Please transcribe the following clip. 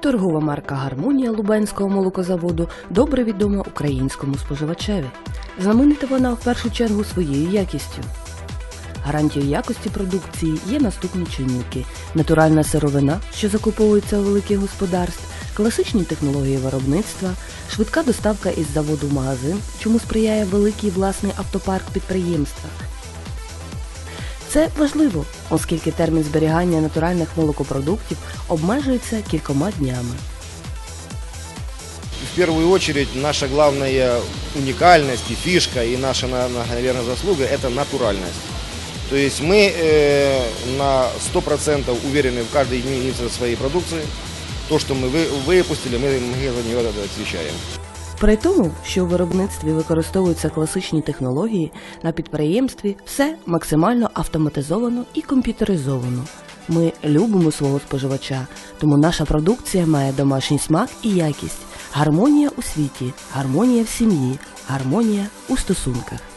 Торгова марка Гармонія Лубенського молокозаводу добре відома українському споживачеві. Знаменита вона в першу чергу своєю якістю. Гарантією якості продукції є наступні чинники: натуральна сировина, що закуповується у великих господарств, класичні технології виробництва, швидка доставка із заводу в магазин, чому сприяє великий власний автопарк підприємства. Це важливо, оскільки термін зберігання натуральних молокопродуктів обмежується кількома днями. В первую очередь наша главная уникальность и фишка, и наша, наверное, заслуга – это натуральность. То есть мы э, на 100% уверены в каждой единице своей продукции. То, что мы вы- выпустили, мы, мы за нее отвечаем. При тому, що у виробництві використовуються класичні технології, на підприємстві все максимально автоматизовано і комп'ютеризовано. Ми любимо свого споживача, тому наша продукція має домашній смак і якість. Гармонія у світі, гармонія в сім'ї, гармонія у стосунках.